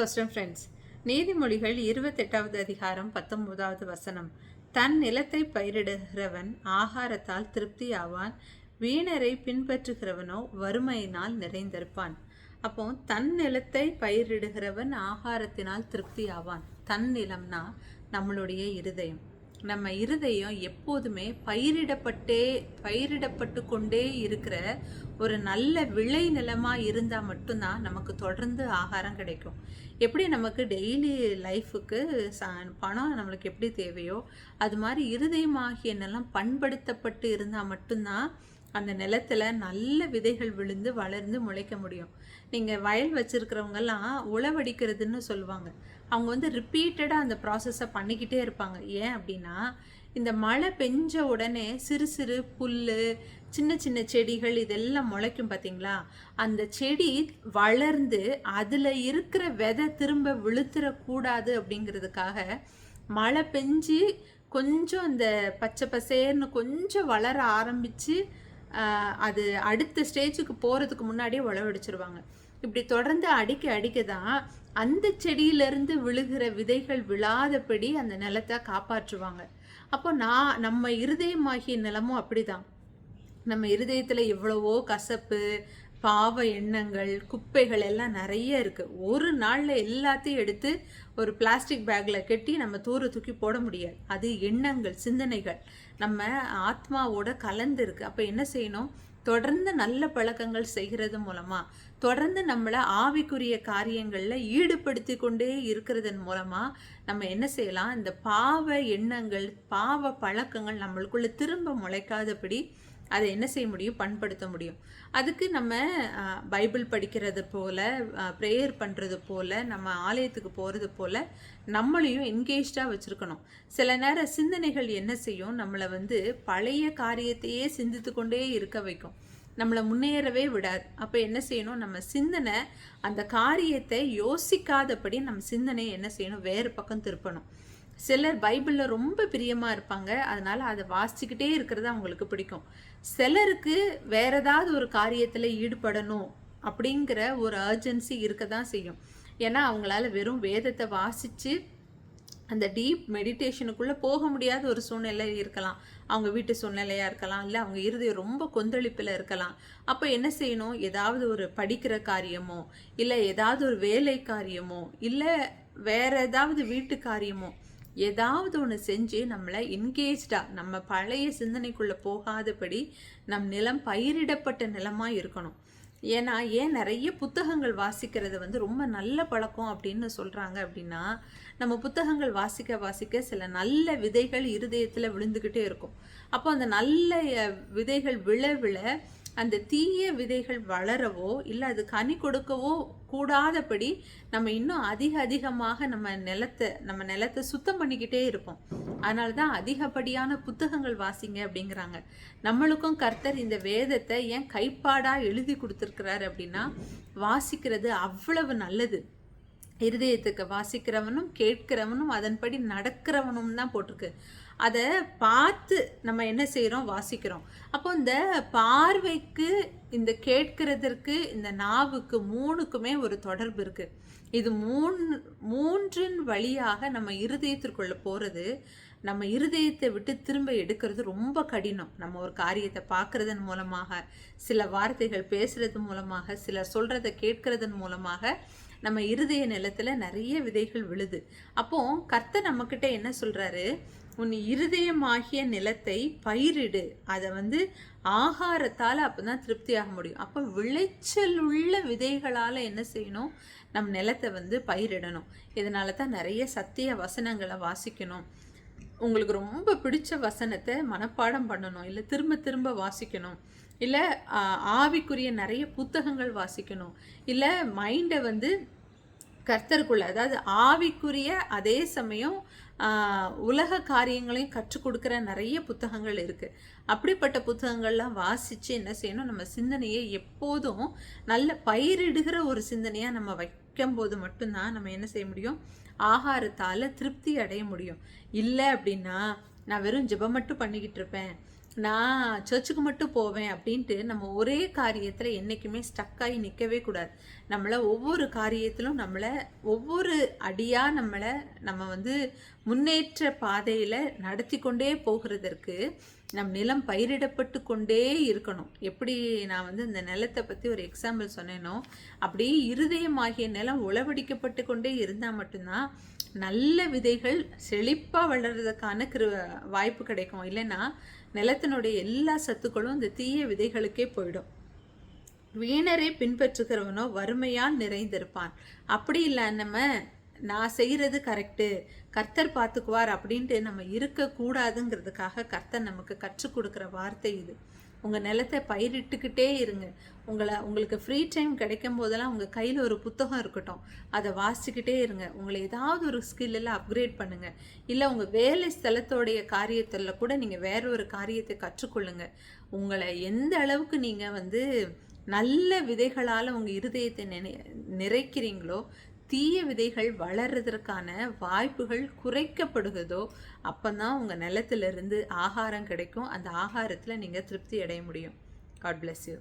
First friends நீதிமொழிகள் இருபத்தெட்டாவது அதிகாரம் பத்தொன்பதாவது வசனம். தன் நிலத்தை பயிரிடுகிறவன் ஆகாரத்தால் திருப்தி ஆவான் வீணரை பின்பற்றுகிறவனோ வறுமையினால் நிறைந்திருப்பான். அப்போ தன் நிலத்தை பயிரிடுகிறவன் ஆகாரத்தினால் திருப்தி ஆவான் தன் நிலம்னா நம்மளுடைய இருதயம். நம்ம இருதயம் எப்போதுமே பயிரிடப்பட்டே பயிரிடப்பட்டு கொண்டே இருக்கிற ஒரு நல்ல விளை நிலமாக இருந்தால் மட்டும்தான் நமக்கு தொடர்ந்து ஆகாரம் கிடைக்கும். எப்படி நமக்கு டெய்லி லைஃபுக்கு பணம் நம்மளுக்கு எப்படி தேவையோ அது மாதிரி இருதயமாகிய நிலம் பண்படுத்தப்பட்டு இருந்தால் மட்டும்தான் அந்த நிலத்துல நல்ல விதைகள் விழுந்து வளர்ந்து முளைக்க முடியும். நீங்கள் வயல் வச்சுருக்கிறவங்கெல்லாம் உழவடிக்கிறதுன்னு சொல்லுவாங்க. அவங்க வந்து ரிப்பீட்டடாக அந்த ப்ராசஸை பண்ணிக்கிட்டே இருப்பாங்க. ஏன் அப்படின்னா இந்த மழை பெஞ்ச உடனே சிறு சிறு புல் சின்ன சின்ன செடிகள் இதெல்லாம் முளைக்கும் பார்த்தீங்களா அந்த செடி வளர்ந்து அதில் இருக்கிற விதை திரும்ப விழுத்துறக்கூடாது அப்படிங்கிறதுக்காக மழை பெஞ்சு கொஞ்சம் அந்த பச்சை பசேர்னு கொஞ்சம் வளர ஆரம்பித்து அது அடுத்த ஸ்டேஜுக்கு போகிறதுக்கு முன்னாடியே உழவடிச்சிருவாங்க இப்படி தொடர்ந்து அடிக்க அடிக்க தான் அந்த செடியிலிருந்து விழுகிற விதைகள் விழாதபடி அந்த நிலத்தை காப்பாற்றுவாங்க. அப்போ நான் நம்ம இருதயமாகிய நிலமும் அப்படிதான். நம்ம இருதயத்தில் எவ்வளவோ கசப்பு பாவ எண்ணங்கள் குப்பைகள் எல்லாம் நிறைய இருக்குது ஒரு நாளில் எல்லாத்தையும் எடுத்து ஒரு பிளாஸ்டிக் பேக்கில் கட்டி நம்ம தூர தூக்கி போட முடியாது. அது எண்ணங்கள் சிந்தனைகள். நம்ம ஆத்மாவோட கலந்து இருக்குது அப்போ என்ன செய்யணும்? தொடர்ந்து நல்ல பழக்கங்கள் செய்கிறது மூலமாக தொடர்ந்து நம்மளை ஆவிக்குரிய காரியங்களில் ஈடுபடுத்தி கொண்டே இருக்கிறதன் மூலமாக நம்ம என்ன செய்யலாம்? இந்த பாவ எண்ணங்கள் பாவ பழக்கங்கள் நம்மளுக்குள்ளே திரும்ப முளைக்காதபடி அதை என்ன செய்ய முடியும்? பண்படுத்த முடியும். அதுக்கு நம்ம பைபிள் படிக்கிறது போல் ப்ரேயர் பண்ணுறது போல் நம்ம ஆலயத்துக்கு போகிறது போல் நம்மளையும் என்கேஜாக வச்சுருக்கணும். சில நேர சிந்தனைகள் என்ன செய்யும்? நம்மளை வந்து பழைய காரியத்தையே சிந்தித்து கொண்டே இருக்க வைக்கும். நம்மளை முன்னேறவே விடாது. அப்போ என்ன செய்யணும்? நம்ம சிந்தனை அந்த காரியத்தை யோசிக்காதபடி நம்ம சிந்தனை என்ன செய்யணும்? வேறு பக்கம் திருப்பணும். சிலர் பைபிளில் ரொம்ப பிரியமாக இருப்பாங்க. அதனால் அதை வாசிச்சுக்கிட்டே இருக்கிறது அவங்களுக்கு பிடிக்கும். சிலருக்கு வேற ஏதாவது ஒரு காரியத்தில் ஈடுபடணும் அப்படிங்கிற ஒரு அர்ஜென்சி இருக்க தான் செய்யும். ஏன்னா அவங்களால வெறும் வேதத்தை வாசித்து அந்த டீப் மெடிடேஷனுக்குள்ளே போக முடியாத ஒரு சூழ்நிலை இருக்கலாம். அவங்க வீட்டு சூழ்நிலையாக இருக்கலாம். இல்லை அவங்க இறுதி ரொம்ப கொந்தளிப்பில் இருக்கலாம். அப்போ என்ன செய்யணும்? ஏதாவது ஒரு படிக்கிற காரியமோ இல்லை ஏதாவது ஒரு வேலை காரியமோ இல்லை வேற ஏதாவது வீட்டு காரியமோ ஏதாவது ஒன்று செஞ்சு நம்மளை என்கேஜாக நம்ம பழைய சிந்தனைக்குள்ளே போகாதபடி நம் நிலம் பயிரிடப்பட்ட நிலமாக இருக்கணும். ஏன்னா ஏன் நிறைய புத்தகங்கள் வாசிக்கிறது வந்து ரொம்ப நல்ல பழக்கம் அப்படின்னு சொல்கிறாங்க அப்படின்னா நம்ம புத்தகங்கள் வாசிக்க வாசிக்க சில நல்ல விதைகள் இருதயத்தில் விழுந்துக்கிட்டே இருக்கும். அப்போ அந்த நல்ல விதைகள் விழ விழ அந்த தீய விதைகள் வளரவோ இல்லை அது கனி கொடுக்கவோ கூடாதபடி நம்ம இன்னும் அதிக அதிகமாக நம்ம நிலத்தை நம்ம நிலத்தை சுத்தம் பண்ணிக்கிட்டே இருப்போம். அதனால தான் அதிகப்படியான புத்தகங்கள் வாசிங்க அப்படிங்கிறாங்க. நம்மளுக்கும் கர்த்தர் இந்த வேதத்தை ஏன் கைப்பாடாக எழுதி கொடுத்துருக்கிறாரு அப்படின்னா வாசிக்கிறது அவ்வளவு நல்லது. இருதயத்துக்கு வாசிக்கிறவனும் கேட்கிறவனும் அதன்படி நடக்கிறவனும் தான் போட்டிருக்கு. அதை பார்த்து நம்ம என்ன செய்கிறோம் வாசிக்கிறோம். அப்போ இந்த பார்வைக்கு இந்த கேட்கிறதற்கு இந்த நாவுக்கு மூணுக்குமே ஒரு தொடர்பு இருக்குது இது மூணு மூன்றின் வழியாக நம்ம இருதயத்திற்குள்ளே போகிறது நம்ம இருதயத்தை விட்டு திரும்ப எடுக்கிறது ரொம்ப கடினம். நம்ம ஒரு காரியத்தை பார்க்குறதன் மூலமாக சில வார்த்தைகள் பேசுறது மூலமாக சிலர் சொல்கிறத கேட்கறதன் மூலமாக நம்ம இருதய நிலத்தில் நிறைய விதைகள் விழுது. அப்போ கர்த்தர் நம்மக்கிட்ட என்ன சொல்கிறாரு உன் இருதயமாகிய நிலத்தை பயிரிடு. அதை வந்து ஆகாரத்தால் அப்போ தான் திருப்தியாக முடியும். அப்போ விளைச்சல் உள்ள விதைகளால் என்ன செய்யணும்? நம் நிலத்தை வந்து பயிரிடணும். இதனால தான் நிறைய சத்திய வசனங்களை வாசிக்கணும். உங்களுக்கு ரொம்ப பிடிச்ச வசனத்தை மனப்பாடம் பண்ணணும். இல்லை திரும்ப திரும்ப வாசிக்கணும். இல்லை ஆவிக்குரிய நிறைய புத்தகங்கள் வாசிக்கணும். இல்லை மைண்டை வந்து கர்த்தருக்குள்ள அதாவது ஆவிக்குரிய அதே சமயம் உலக காரியங்களையும் கற்றுக் கொடுக்குற நிறைய புத்தகங்கள் இருக்குது அப்படிப்பட்ட புத்தகங்கள்லாம் வாசித்து என்ன செய்யணும்? நம்ம சிந்தனையை எப்போதும் நல்ல பயிரிடுகிற ஒரு சிந்தனையாக நம்ம வைக்கும்போது மட்டும்தான் நம்ம என்ன செய்ய முடியும்? ஆகாரத்தால் திருப்தி அடைய முடியும். இல்லை அப்படின்னா நான் வெறும் ஜெபம் மட்டும் பண்ணிக்கிட்டு இருப்பேன். நான் சர்ச்சுக்கு மட்டும் போவேன் அப்படின்ட்டு நம்ம ஒரே காரியத்தில் என்றைக்குமே ஸ்டக் ஆகி நிற்கவே கூடாது. நம்மளை ஒவ்வொரு காரியத்திலும் நம்மளை ஒவ்வொரு அடியாக நம்மளை நம்ம வந்து முன்னேற்ற பாதையில் நடத்தி கொண்டே போகிறதற்கு நம் நிலம் பயிரிடப்பட்டு கொண்டே இருக்கணும். எப்படி நான் வந்து இந்த நிலத்தை பற்றி ஒரு எக்ஸாம்பிள் சொன்னேனோ அப்படியே இருதயமாகிய நிலம் உளவடிக்கப்பட்டு கொண்டே இருந்தால் மட்டும்தான் நல்ல விதைகள் செழிப்பாக வளர்கிறதுக்கான கிரு வாய்ப்பு கிடைக்கும். இல்லைன்னா நிலத்தினுடைய எல்லா சத்துக்களும் இந்த தீய விதைகளுக்கே போயிடும். வீணரை பின்பற்றுகிறவனோ வறுமையால் நிறைந்திருப்பான். அப்படி இல்லை நம்ம நான் செய்கிறது கரெக்டு கர்த்தர் பார்த்துக்குவார் அப்படின்ட்டு நம்ம இருக்கக்கூடாதுங்கிறதுக்காக கர்த்தர் நமக்கு கற்றுக் கொடுக்குற வார்த்தை இது. உங்கள் நிலத்தை பயிரிட்டுக்கிட்டே இருங்க. உங்களை உங்களுக்கு ஃப்ரீ டைம் கிடைக்கும் போதெல்லாம் உங்கள் கையில் ஒரு புத்தகம் இருக்கட்டும். அதை வாசிச்சுக்கிட்டே இருங்க. உங்களை ஏதாவது ஒரு ஸ்கில்லில் அப்கிரேட் பண்ணுங்கள் இல்லை உங்கள் வேலை ஸ்தலத்தோடைய காரியத்தில் கூட நீங்கள் வேற ஒரு காரியத்தை கற்றுக்கொள்ளுங்க. உங்களை எந்த அளவுக்கு நீங்கள் வந்து நல்ல விதைகளால் உங்கள் இருதயத்தை நினை நிறைக்கிறீங்களோ தீய விதைகள் வளர்றதற்கான வாய்ப்புகள் குறைக்கப்படுகிறதோ அப்போ தான் உங்கள் நிலத்திலிருந்து ஆகாரம் கிடைக்கும். அந்த ஆகாரத்தில் நீங்கள் திருப்தி அடைய முடியும். God bless you